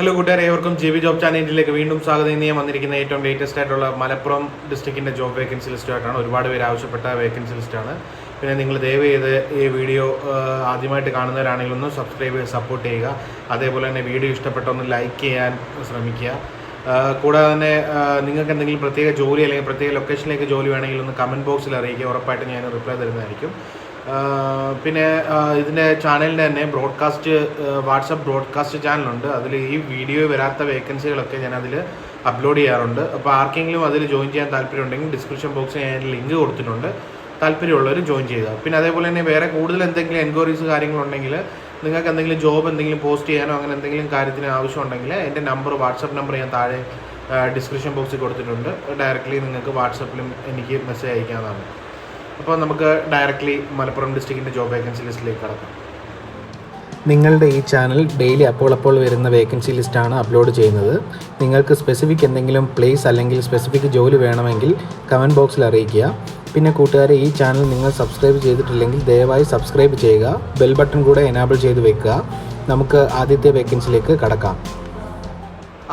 Hello കൂട്ടുകാരെ ഏവർക്കും G V job ചാനലിലേക്ക് വീണ്ടും സ്വാഗതം. ഇന്ന് ഞാൻ വന്നിരിക്കുന്ന ഏറ്റവും ലേറ്റസ്റ്റ് ആയിട്ടുള്ള മലപ്പുറം ഡിസ്ട്രിക്റ്റിന്റെ ജോബ് വേക്കൻസി ലിസ്റ്റുമായിട്ടാണ് ഒരുപാട് പേര് ആവശ്യപ്പെട്ട വേക്കൻസി ലിസ്റ്റാണ് പിന്നെ നിങ്ങൾ ദയവ് ചെയ്ത് ഈ വീഡിയോ ആദ്യമായിട്ട് കാണുന്നവരാണെങ്കിൽ ഒന്ന് സബ്സ്ക്രൈബ് ചെയ്ത് സപ്പോർട്ട് ചെയ്യുക. അതേപോലെ തന്നെ വീഡിയോ ഇഷ്ടപ്പെട്ട ഒന്ന് ലൈക്ക് ചെയ്യാൻ ശ്രമിക്കുക. കൂടാതെ തന്നെ നിങ്ങൾക്ക് എന്തെങ്കിലും പ്രത്യേക ജോലി അല്ലെങ്കിൽ പ്രത്യേക ലൊക്കേഷനിലേക്ക് ജോലി വേണമെങ്കിൽ ഒന്ന് കമന്റ് ബോക്സിൽ അറിയിക്കുക. ഉറപ്പായിട്ടും ഞാൻ റിപ്ലൈ തരുന്നതായിരിക്കും. പിന്നെ ഇതിന്റെ ചാനലിന്റെ തന്നെ ബ്രോഡ്കാസ്റ്റ് വാട്സപ്പ് ബ്രോഡ്കാസ്റ്റ് ചാനലുണ്ട്. അതിൽ ഈ വീഡിയോ വരാത്ത വേക്കൻസികളൊക്കെ ഞാൻ അതിൽ അപ്ലോഡ് ചെയ്യാറുണ്ട്. അപ്പോൾ ആർക്കെങ്കിലും അതിൽ ജോയിൻ ചെയ്യാൻ താല്പര്യമുണ്ടെങ്കിൽ ഡിസ്ക്രിപ്ഷൻ ബോക്സിൽ ഞാൻ ലിങ്ക് കൊടുത്തിട്ടുണ്ട്. താല്പര്യമുള്ളവർ ജോയിൻ ചെയ്യുക. പിന്നെ അതേപോലെ തന്നെ വേറെ കൂടുതൽ എന്തെങ്കിലും എൻക്വയറീസ് കാര്യങ്ങളുണ്ടെങ്കിൽ നിങ്ങൾക്ക് എന്തെങ്കിലും ജോബ് എന്തെങ്കിലും പോസ്റ്റ് ചെയ്യാനോ അങ്ങനെ എന്തെങ്കിലും കാര്യത്തിന് ആവശ്യമുണ്ടെങ്കിൽ എന്റെ നമ്പർ വാട്സപ്പ് നമ്പർ ഞാൻ താഴെ ഡിസ്ക്രിപ്ഷൻ ബോക്സിൽ കൊടുത്തിട്ടുണ്ട്. ഡയറക്റ്റ്ലി നിങ്ങൾക്ക് വാട്സപ്പിലും എനിക്ക് മെസ്സേജ് അയക്കാവുന്നതാണ്. അപ്പോൾ നമുക്ക് ഡയറക്റ്റ്ലി മലപ്പുറം ഡിസ്ട്രിക്റ്റിന്റെ ജോബ് വേക്കൻസി ലിസ്റ്റിലേക്ക് കടക്കാം. നിങ്ങളുടെ ഈ ചാനൽ ഡെയിലി അപ്പോൾ അപ്പോൾ വരുന്ന വേക്കൻസി ലിസ്റ്റാണ് അപ്ലോഡ് ചെയ്യുന്നത്. നിങ്ങൾക്ക് സ്പെസിഫിക് എന്തെങ്കിലും പ്ലേസ് അല്ലെങ്കിൽ സ്പെസിഫിക് ജോലി വേണമെങ്കിൽ കമന്റ് ബോക്സിൽ അറിയിക്കുക. പിന്നെ കൂട്ടുകാരെ ഈ ചാനൽ നിങ്ങൾ സബ്സ്ക്രൈബ് ചെയ്തിട്ടില്ലെങ്കിൽ ദയവായി സബ്സ്ക്രൈബ് ചെയ്യുക. ബെൽ ബട്ടൺ കൂടെ എനാബിൾ ചെയ്ത് വെക്കുക. നമുക്ക് ആദ്യത്തെ വേക്കൻസിയിലേക്ക് കടക്കാം.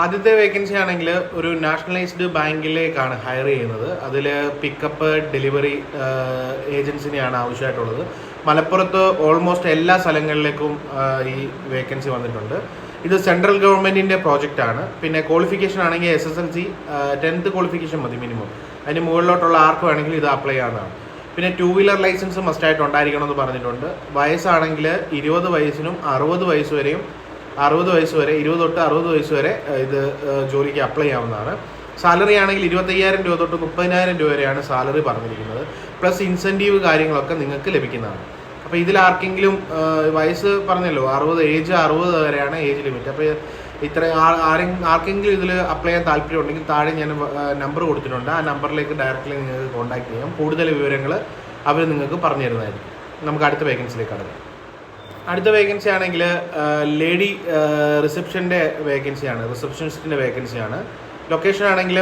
ആദ്യത്തെ വേക്കൻസി ആണെങ്കിൽ ഒരു നാഷണലൈസ്ഡ് ബാങ്കിലേക്കാണ് ഹയർ ചെയ്യുന്നത്. അതിൽ പിക്കപ്പ് ഡെലിവറി ഏജൻസിനെയാണ് ആവശ്യമായിട്ടുള്ളത്. മലപ്പുറത്ത് ഓൾമോസ്റ്റ് എല്ലാ സ്ഥലങ്ങളിലേക്കും ഈ വേക്കൻസി വന്നിട്ടുണ്ട്. ഇത് സെൻട്രൽ ഗവൺമെന്റിന്റെ ആണ്. പിന്നെ ക്വാളിഫിക്കേഷൻ ആണെങ്കിൽ S S L C tenth qualification മതി മിനിമം അതിന് മുകളിലോട്ടുള്ള ആർക്ക് വേണമെങ്കിൽ ഇത് അപ്ലൈ ചെയ്യാവുന്നതാണ്. പിന്നെ ടു വീലർ ലൈസൻസ് മസ്റ്റായിട്ട് ഉണ്ടായിരിക്കണം എന്ന് പറഞ്ഞിട്ടുണ്ട്. വയസ്സാണെങ്കിൽ ഇരുപത് വയസ്സിനും അറുപത് വയസ്സ് വരെയും അറുപത് വയസ്സ് വരെ ഇരുപത് തൊട്ട് അറുപത് വയസ്സ് വരെ ഇത് ജോലിക്ക് അപ്ലൈ ചെയ്യാവുന്നതാണ്. സാലറി ആണെങ്കിൽ ഇരുപത്തയ്യായിരം രൂപ തൊട്ട് മുപ്പതിനായിരം രൂപ വരെയാണ് സാലറി പറഞ്ഞിരിക്കുന്നത്. പ്ലസ് ഇൻസെന്റീവ് കാര്യങ്ങളൊക്കെ നിങ്ങൾക്ക് ലഭിക്കുന്നതാണ്. അപ്പോൾ ഇതിൽ ആർക്കെങ്കിലും വയസ്സ് പറഞ്ഞല്ലോ അറുപത് ഏജ് അറുപത് വരെയാണ് ഏജ് ലിമിറ്റ് അപ്പോൾ ഇത്ര ആർക്കെങ്കിലും ഇതിൽ അപ്ലൈ ചെയ്യാൻ താല്പര്യം ഉണ്ടെങ്കിൽ താഴെ ഞാൻ നമ്പർ കൊടുത്തിട്ടുണ്ട്. ആ നമ്പറിലേക്ക് ഡയറക്റ്റ്ലി നിങ്ങൾക്ക് കോൺടാക്ട് ചെയ്യാം. കൂടുതൽ വിവരങ്ങൾ അവർ നിങ്ങൾക്ക് പറഞ്ഞു തരുന്നതായിരിക്കും നമുക്ക് അടുത്ത വേക്കൻസിയിലേക്ക് കടക്കാം. അടുത്ത വേക്കൻസി ആണെങ്കിൽ ലേഡി റിസപ്ഷന്റെ വേക്കൻസിയാണ് റിസപ്ഷനിസ്റ്റിന്റെ വേക്കൻസിയാണ് ലൊക്കേഷൻ ആണെങ്കിൽ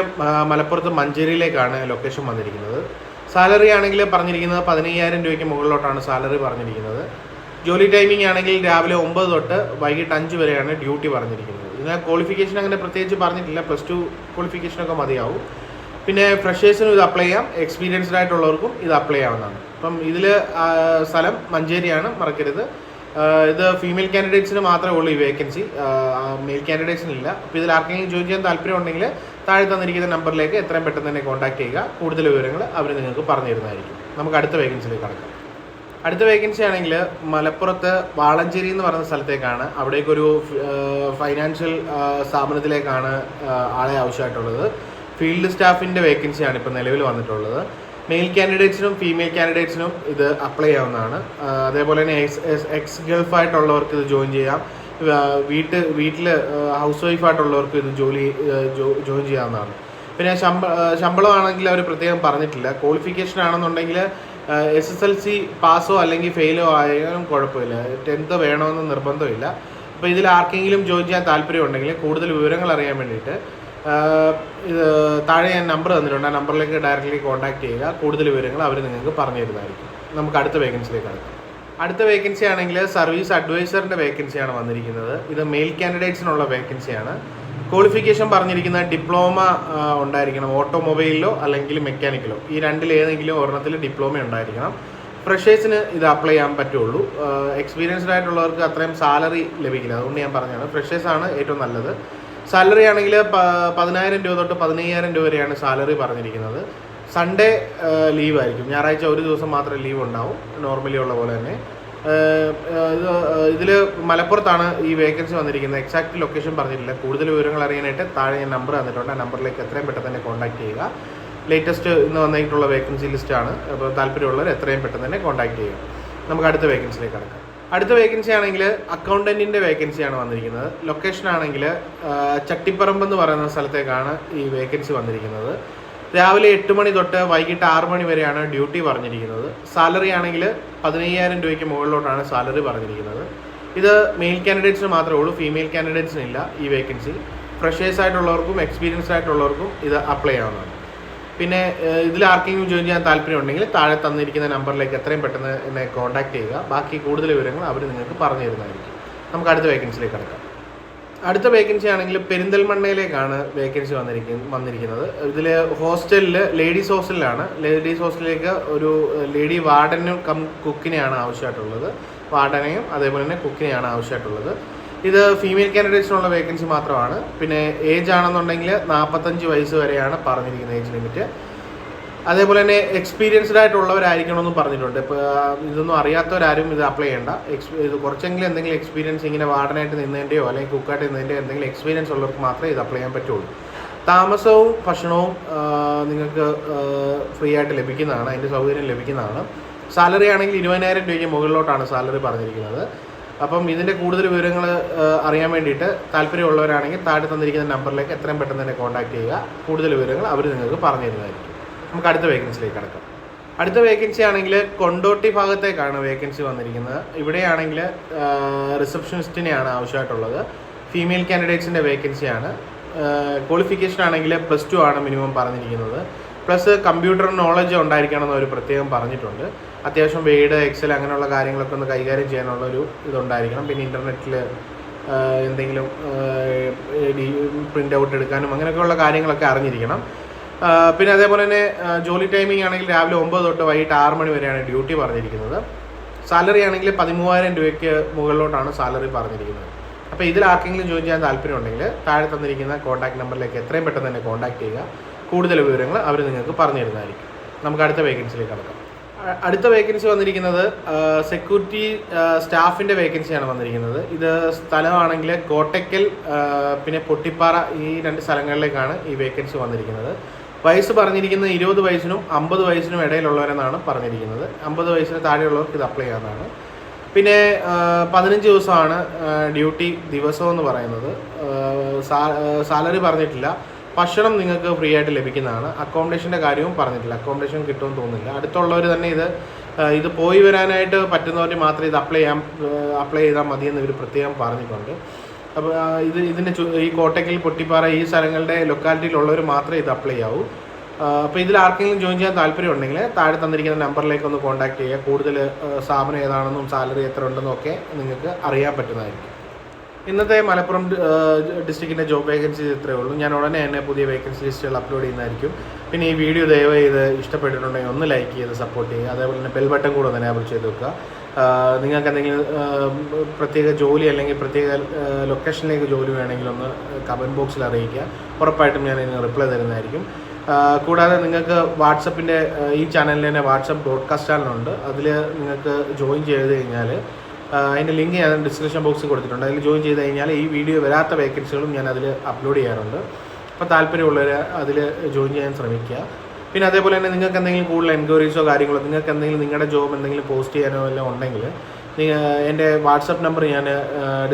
മലപ്പുറത്ത് മഞ്ചേരിയിലേക്കാണ് ലൊക്കേഷൻ വന്നിരിക്കുന്നത്. സാലറി ആണെങ്കിൽ പറഞ്ഞിരിക്കുന്നത് പതിനയ്യായിരം രൂപയ്ക്ക് മുകളിലോട്ടാണ് സാലറി പറഞ്ഞിരിക്കുന്നത്. ജോലി ടൈമിംഗ് ആണെങ്കിൽ രാവിലെ ഒമ്പത് തൊട്ട് വൈകിട്ട് അഞ്ച് വരെയാണ് ഡ്യൂട്ടി പറഞ്ഞിരിക്കുന്നത്. ഇതിന് ക്വാളിഫിക്കേഷൻ അങ്ങനെ പ്രത്യേകിച്ച് പറഞ്ഞിട്ടില്ല പ്ലസ് ടു ക്വാളിഫിക്കേഷനൊക്കെ മതിയാവും. പിന്നെ ഫ്രഷേഴ്സിനും ഇത് അപ്ലൈ ചെയ്യാം എക്സ്പീരിയൻസ്ഡ് ആയിട്ടുള്ളവർക്കും ഇത് അപ്ലൈ ആവുന്നതാണ്. അപ്പം ഇതിൽ സ്ഥലം മഞ്ചേരിയാണ് മറക്കരുത്. ഇത് ഫീമെയിൽ കാൻഡിഡേറ്റ്സിന് മാത്രമേ ഉള്ളൂ ഈ വേക്കൻസി മെയിൽ കാൻഡിഡേറ്റ്സിനില്ല അപ്പോൾ ഇതിൽ ആർക്കെങ്കിലും ജോയിൻ ചെയ്യാൻ താല്പര്യം ഉണ്ടെങ്കിൽ താഴെ തന്നിരിക്കുന്ന നമ്പറിലേക്ക് എത്രയും പെട്ടെന്ന് തന്നെ കോൺടാക്ട് ചെയ്യുക. കൂടുതൽ വിവരങ്ങൾ അവർ നിങ്ങൾക്ക് പറഞ്ഞു തരുന്നതായിരിക്കും. നമുക്ക് അടുത്ത വേക്കൻസിയിലേക്ക് കടക്കാം. അടുത്ത വേക്കൻസി ആണെങ്കിൽ മലപ്പുറത്ത് വാളഞ്ചേരി എന്ന് പറയുന്ന സ്ഥലത്തേക്കാണ്. അവിടേക്കൊരു ഫൈനാൻഷ്യൽ സ്ഥാപനത്തിലേക്കാണ് ആളെ ആവശ്യമായിട്ടുള്ളത്. ഫീൽഡ് സ്റ്റാഫിന്റെ വേക്കൻസിയാണ് ഇപ്പോൾ നിലവിൽ വന്നിട്ടുള്ളത്. മെയിൽ കാൻഡിഡേറ്റ്സിനും ഫീമെയിൽ കാൻഡിഡേറ്റ്സിനും ഇത് അപ്ലൈ ചെയ്യാവുന്നതാണ് അതേപോലെ തന്നെ എക്സ് എക്സ് ഗൾഫായിട്ടുള്ളവർക്ക് ഇത് ജോയിൻ ചെയ്യാം. വീട്ട് വീട്ടിൽ ഹൗസ് വൈഫായിട്ടുള്ളവർക്ക് ഇത് ജോലി ജോയിൻ ചെയ്യാവുന്നതാണ്. പിന്നെ ശമ്പ ശമ്പളമാണെങ്കിൽ അവർ പ്രത്യേകം പറഞ്ഞിട്ടില്ല. ക്വാളിഫിക്കേഷൻ ആണെന്നുണ്ടെങ്കിൽ എസ് എസ് എൽ സി പാസോ അല്ലെങ്കിൽ ഫെയിലോ ആയാലും കുഴപ്പമില്ല. ടെൻത്ത് വേണമെന്ന് നിർബന്ധമില്ല. അപ്പോൾ ഇതിൽ ആർക്കെങ്കിലും ജോയിൻ ചെയ്യാൻ താല്പര്യമുണ്ടെങ്കിൽ കൂടുതൽ വിവരങ്ങൾ അറിയാൻ വേണ്ടിയിട്ട് താഴെ ഞാൻ നമ്പർ തന്നിട്ടുണ്ട്. ആ നമ്പറിലേക്ക് ഡയറക്റ്റ്ലി കോൺടാക്ട് ചെയ്യുക. കൂടുതൽ വിവരങ്ങൾ അവർ നിങ്ങൾക്ക് പറഞ്ഞു തരുന്നതായിരിക്കും. നമുക്ക് അടുത്ത വേക്കൻസിയിലേക്ക് അടുക്കാം അടുത്ത വേക്കൻസി ആണെങ്കിൽ സർവീസ് അഡ്വൈസറിന്റെ വേക്കൻസിയാണ് വന്നിരിക്കുന്നത്. ഇത് മെയിൽ കാൻഡിഡേറ്റ്സിനുള്ള വേക്കൻസിയാണ് ക്വാളിഫിക്കേഷൻ പറഞ്ഞിരിക്കുന്നത് ഡിപ്ലോമ ഉണ്ടായിരിക്കണം. ഓട്ടോമൊബൈലിലോ അല്ലെങ്കിൽ മെക്കാനിക്കലോ ഈ രണ്ടിൽ ഏതെങ്കിലും ഒരെണ്ണത്തിൽ ഡിപ്ലോമ ഉണ്ടായിരിക്കണം. ഫ്രഷേഴ്സിന് ഇത് അപ്ലൈ ചെയ്യാൻ പറ്റുള്ളൂ. എക്സ്പീരിയൻസ്ഡ് ആയിട്ടുള്ളവർക്ക് അത്രയും സാലറി ലഭിക്കില്ല. അതുകൊണ്ട് ഞാൻ പറഞ്ഞതാണ് ഫ്രഷേഴ്സാണ് ഏറ്റവും നല്ലത്. സാലറി ആണെങ്കിൽ പതിനായിരം രൂപ തൊട്ട് പതിനയ്യായിരം രൂപ വരെയാണ് സാലറി പറഞ്ഞിരിക്കുന്നത്. സൺഡേ ലീവ് ആയിരിക്കും. ഞായറാഴ്ച ഒരു ദിവസം മാത്രമേ ലീവ് ഉണ്ടാവും. നോർമലി ഉള്ള പോലെ തന്നെ. ഇതിൽ മലപ്പുറത്താണ് ഈ വേക്കൻസി വന്നിരിക്കുന്നത്. എക്സാക്ട് ലൊക്കേഷൻ പറഞ്ഞിട്ടില്ല. കൂടുതൽ വിവരങ്ങൾ അറിയാനായിട്ട് താഴെ ഞാൻ നമ്പർ തന്നിട്ടുണ്ട്. ആ നമ്പറിലേക്ക് എത്രയും പെട്ടെന്ന് തന്നെ കോൺടാക്ട് ചെയ്യുക. ലേറ്റസ്റ്റ് ഇന്ന് വന്നിട്ടുള്ള വേക്കൻസി ലിസ്റ്റാണ് അപ്പോൾ താല്പര്യമുള്ളവർ എത്രയും പെട്ടെന്ന് തന്നെ കോൺടാക്ട് ചെയ്യുക. നമുക്ക് അടുത്ത വേക്കൻസിയിലേക്ക് കടക്കാം. അടുത്ത വേക്കൻസി ആണെങ്കിൽ അക്കൗണ്ടന്റിന്റെ വേക്കൻസിയാണ് വന്നിരിക്കുന്നത്. ലൊക്കേഷൻ ആണെങ്കിൽ ചട്ടിപ്പറമ്പ് എന്ന് പറയുന്ന സ്ഥലത്തേക്കാണ് ഈ വേക്കൻസി വന്നിരിക്കുന്നത്. രാവിലെ എട്ട് മണി തൊട്ട് വൈകിട്ട് ആറ് മണി വരെയാണ് ഡ്യൂട്ടി പറഞ്ഞിരിക്കുന്നത്. സാലറി ആണെങ്കിൽ പതിനയ്യായിരം രൂപയ്ക്ക് മുകളിലോട്ടാണ് സാലറി പറഞ്ഞിരിക്കുന്നത്. ഇത് മെയിൽ കാൻഡിഡേറ്റ്സിന് മാത്രമേ ഉള്ളൂ ഫീമെയിൽ കാൻഡിഡേറ്റ്സിനില്ല ഈ വേക്കൻസി ഫ്രഷേഴ്സ് ആയിട്ടുള്ളവർക്കും എക്സ്പീരിയൻസ്ഡ് ആയിട്ടുള്ളവർക്കും ഇത് അപ്ലൈ ചെയ്യാവുന്നതാണ് പിന്നെ ഇതിൽ ആർക്കെങ്കിലും ജോയിൻ ചെയ്യാൻ താല്പര്യം ഉണ്ടെങ്കിൽ താഴെ തന്നിരിക്കുന്ന നമ്പറിലേക്ക് എത്രയും പെട്ടെന്ന് എന്നെ കോൺടാക്ട് ചെയ്യുക. ബാക്കി കൂടുതൽ വിവരങ്ങൾ അവർ നിങ്ങൾക്ക് പറഞ്ഞു തരുന്നതായിരിക്കും. നമുക്ക് അടുത്ത വേക്കൻസിയിലേക്ക് കിടക്കാം. അടുത്ത വേക്കൻസി ആണെങ്കിൽ പെരിന്തൽമണ്ണയിലേക്കാണ് വേക്കൻസി വന്നിരിക്കുന്നത് വന്നിരിക്കുന്നത്. ഇതിൽ ഹോസ്റ്റലിൽ ലേഡീസ് ഹോസ്റ്റലിലാണ് ലേഡീസ് ഹോസ്റ്റലിലേക്ക് ഒരു ലേഡി വാർഡനും കം കുക്കിനെയാണ് ആവശ്യമായിട്ടുള്ളത്. വാർഡനെയും അതേപോലെ തന്നെ കുക്കിനെയാണ് ആവശ്യമായിട്ടുള്ളത്. ഇത് ഫീമെയിൽ കാൻഡിഡേറ്റ്സിനുള്ള വേക്കൻസി മാത്രമാണ്. പിന്നെ ഏജ് ആണെന്നുണ്ടെങ്കിൽ നാൽപ്പത്തഞ്ച് വയസ്സ് വരെയാണ് പറഞ്ഞിരിക്കുന്നത് ഏജ് ലിമിറ്റ് അതേപോലെ തന്നെ എക്സ്പീരിയൻസ്ഡ് ആയിട്ടുള്ളവരായിരിക്കണമെന്നും പറഞ്ഞിട്ടുണ്ട്. ഇപ്പോൾ ഇതൊന്നും അറിയാത്തവരാരും ഇത് അപ്ലൈ ചെയ്യേണ്ട. എക്സ് ഇത് കുറച്ചെങ്കിലും എന്തെങ്കിലും എക്സ്പീരിയൻസ് ഇങ്ങനെ വാർഡനായിട്ട് നിന്നതിന്റെയോ അല്ലെങ്കിൽ കുക്കായിട്ട് നിന്നതിന്റെയോ എന്തെങ്കിലും എക്സ്പീരിയൻസ് ഉള്ളവർക്ക് മാത്രമേ ഇത് അപ്ലൈ ചെയ്യാൻ പറ്റുള്ളൂ. താമസവും ഭക്ഷണവും നിങ്ങൾക്ക് ഫ്രീ ആയിട്ട് ലഭിക്കുന്നതാണ്. അതിന്റെ സൗകര്യം ലഭിക്കുന്നതാണ്. സാലറി ആണെങ്കിൽ ഇരുപതിനായിരം രൂപയ്ക്ക് മുകളിലോട്ടാണ് സാലറി പറഞ്ഞിരിക്കുന്നത്. അപ്പം ഇതിന്റെ കൂടുതൽ വിവരങ്ങൾ അറിയാൻ വേണ്ടിയിട്ട് താല്പര്യമുള്ളവരാണെങ്കിൽ താഴെ തന്നിരിക്കുന്ന നമ്പറിലേക്ക് എത്രയും പെട്ടെന്ന് തന്നെ കോൺടാക്ട് ചെയ്യുക. കൂടുതൽ വിവരങ്ങൾ അവർ നിങ്ങൾക്ക് പറഞ്ഞു തരുന്നതായിരിക്കും. നമുക്ക് അടുത്ത വേക്കൻസിയിലേക്ക് കടക്കാം. അടുത്ത വേക്കൻസി ആണെങ്കിൽ കൊണ്ടോട്ടി ഭാഗത്തേക്കാണ് വേക്കൻസി വന്നിരിക്കുന്നത്. ഇവിടെയാണെങ്കിൽ റിസപ്ഷനിസ്റ്റിനെയാണ് ആവശ്യമായിട്ടുള്ളത്. ഫീമെയിൽ കാൻഡിഡേറ്റ്സിന്റെ വേക്കൻസിയാണ്. ക്വാളിഫിക്കേഷൻ ആണെങ്കിൽ പ്ലസ് ടു ആണ് മിനിമം പറഞ്ഞിരിക്കുന്നത്. പ്ലസ് കമ്പ്യൂട്ടർ നോളജ് ഉണ്ടായിരിക്കണം എന്ന് അവർ പ്രത്യേകം പറഞ്ഞിട്ടുണ്ട്. അത്യാവശ്യം വേഡ് എക്സൽ അങ്ങനെയുള്ള കാര്യങ്ങളൊക്കെ ഒന്ന് കൈകാര്യം ചെയ്യാനുള്ള ഒരു ഇതുണ്ടായിരിക്കണം. പിന്നെ ഇന്റർനെറ്റിൽ എന്തെങ്കിലും പ്രിന്റ് ഔട്ട് എടുക്കാനും അങ്ങനെയൊക്കെയുള്ള കാര്യങ്ങളൊക്കെ അറിഞ്ഞിരിക്കണം. പിന്നെ അതേപോലെ തന്നെ ജോലി ടൈമിംഗ് ആണെങ്കിൽ രാവിലെ ഒമ്പത് തൊട്ട് വൈകിട്ട് ആറ് മണി വരെയാണ് ഡ്യൂട്ടി പറഞ്ഞിരിക്കുന്നത്. സാലറി ആണെങ്കിൽ പതിമൂവായിരം രൂപയ്ക്ക് മുകളിലോട്ടാണ് സാലറി പറഞ്ഞിരിക്കുന്നത്. അപ്പോൾ ഇതിൽ ആർക്കെങ്കിലും ജോയിൻ ചെയ്യാൻ താല്പര്യമുണ്ടെങ്കിൽ താഴെ തന്നിരിക്കുന്ന കോൺടാക്ട് നമ്പറിലേക്ക് എത്രയും പെട്ടെന്ന് തന്നെ കോൺടാക്ട് ചെയ്യുക. കൂടുതൽ വിവരങ്ങൾ അവർ നിങ്ങൾക്ക് പറഞ്ഞു തരുന്നതായിരിക്കും നമുക്ക് അടുത്ത വേക്കൻസിയിലേക്ക് കടക്കാം. അടുത്ത വേക്കൻസി വന്നിരിക്കുന്നത് സെക്യൂരിറ്റി സ്റ്റാഫിന്റെ വേക്കൻസിയാണ് വന്നിരിക്കുന്നത്. ഇത് സ്ഥലമാണെങ്കിൽ കോട്ടയ്ക്കൽ പിന്നെ പൊട്ടിപ്പാറ ഈ രണ്ട് സ്ഥലങ്ങളിലേക്കാണ് ഈ വേക്കൻസി വന്നിരിക്കുന്നത്. വയസ്സ് പറഞ്ഞിരിക്കുന്നത് ഇരുപത് വയസ്സിനും അമ്പത് വയസ്സിനും ഇടയിലുള്ളവരെന്നാണ് പറഞ്ഞിരിക്കുന്നത്. അമ്പത് വയസ്സിന് താഴെയുള്ളവർക്ക് ഇത് അപ്ലൈ ചെയ്യാവുന്നതാണ്. പിന്നെ പതിനഞ്ച് ദിവസമാണ് ഡ്യൂട്ടി ദിവസം എന്ന് പറയുന്നത്. സാലറി പറഞ്ഞിട്ടില്ല. ഭക്ഷണം നിങ്ങൾക്ക് ഫ്രീ ആയിട്ട് ലഭിക്കുന്നതാണ്. അക്കോമഡേഷന്റെ കാര്യവും പറഞ്ഞിട്ടില്ല. അക്കോമഡേഷൻ കിട്ടുമെന്ന് തോന്നുന്നില്ല. അടുത്തുള്ളവർ തന്നെ ഇത് ഇത് പോയി വരാനായിട്ട് പറ്റുന്നവർ മാത്രമേ ഇത് അപ്ലൈ ചെയ്യാൻ അപ്ലൈ ചെയ്താൽ മതിയെന്ന് ഇവർ പ്രത്യേകം പറഞ്ഞിട്ടുണ്ട്. അപ്പോൾ ഇത് ഇതിന്റെ ഈ കോട്ടയ്ക്കൽ പൊട്ടിപ്പാറ ഈ സ്ഥലങ്ങളുടെ ലൊക്കാലിറ്റിയിലുള്ളവർ മാത്രമേ ഇത് അപ്ലൈ ആവൂ അപ്പോൾ ഇതിൽ ആർക്കെങ്കിലും ജോയിൻ ചെയ്യാൻ താല്പര്യം ഉണ്ടെങ്കിൽ താഴെ തന്നിരിക്കുന്ന നമ്പറിലേക്ക് ഒന്ന് കോൺടാക്ട് ചെയ്യുക. കൂടുതൽ സ്ഥാപനം ഏതാണെന്നും സാലറി എത്ര ഉണ്ടെന്നും ഒക്കെ നിങ്ങൾക്ക് അറിയാൻ പറ്റുന്നതായിരിക്കും. ഇന്നത്തെ മലപ്പുറം ഡിസ്ട്രിക്റ്റിന്റെ ജോബ് വേക്കൻസി ഇത്രയേ ഉള്ളൂ. ഞാൻ ഉടനെ തന്നെ പുതിയ വേക്കൻസി ലിസ്റ്റുകൾ അപ്ലോഡ് ചെയ്യുന്നതായിരിക്കും. പിന്നെ ഈ വീഡിയോ ദയവായി ഇത് ഇഷ്ടപ്പെട്ടിട്ടുണ്ടെങ്കിൽ ഒന്ന് ലൈക്ക് ചെയ്ത് സപ്പോർട്ട് ചെയ്യുക. അതേപോലെ തന്നെ ബെൽ ബട്ടൺ കൂടെ തന്നെ എനേബിൾ ചെയ്ത് വെക്കുക. നിങ്ങൾക്ക് എന്തെങ്കിലും പ്രത്യേക ജോലി അല്ലെങ്കിൽ പ്രത്യേക ലൊക്കേഷനിലേക്ക് ജോലി വേണമെങ്കിൽ ഒന്ന് കമന്റ് ബോക്സിൽ അറിയിക്കുക. ഉറപ്പായിട്ടും ഞാൻ ഇതിന് റിപ്ലൈ തരുന്നതായിരിക്കും. കൂടാതെ നിങ്ങൾക്ക് വാട്സപ്പിന്റെ ഈ ചാനലിൽ തന്നെ വാട്സപ്പ് ബ്രോഡ്കാസ്റ്റ് ചാനലുണ്ട് അതിൽ നിങ്ങൾക്ക് ജോയിൻ ചെയ്ത് കഴിഞ്ഞാൽ അതിന്റെ ലിങ്ക് ഞാൻ ഡിസ്ക്രിപ്ഷൻ ബോക്സിൽ കൊടുത്തിട്ടുണ്ട്. അതിൽ ജോയിൻ ചെയ്ത് കഴിഞ്ഞാൽ ഈ വീഡിയോ വരാത്ത വേക്കൻസികളും ഞാൻ അതിൽ അപ്ലോഡ് ചെയ്യാറുണ്ട്. അപ്പോൾ താല്പര്യമുള്ളവർ അതിൽ ജോയിൻ ചെയ്യാൻ ശ്രമിക്കുക. പിന്നെ അതേപോലെ തന്നെ നിങ്ങൾക്ക് എന്തെങ്കിലും കൂടുതൽ എൻക്വയറീസോ കാര്യങ്ങളോ നിങ്ങൾക്ക് എന്തെങ്കിലും നിങ്ങളുടെ ജോബ് എന്തെങ്കിലും പോസ്റ്റ് ചെയ്യാനോ എല്ലാം ഉണ്ടെങ്കിൽ എന്റെ വാട്സപ്പ് നമ്പർ ഞാൻ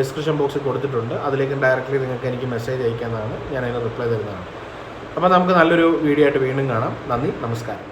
ഡിസ്ക്രിപ്ഷൻ ബോക്സിൽ കൊടുത്തിട്ടുണ്ട്. അതിലേക്ക് ഡയറക്റ്റ്ലി നിങ്ങൾക്ക് എനിക്ക് മെസ്സേജ് അയക്കാമെന്നാണ് ഞാൻ അതിന് റിപ്ലൈ തരുന്നതാണ്. അപ്പോൾ നമുക്ക് നല്ലൊരു വീഡിയോ ആയിട്ട് വീണ്ടും കാണാം. നന്ദി നമസ്കാരം.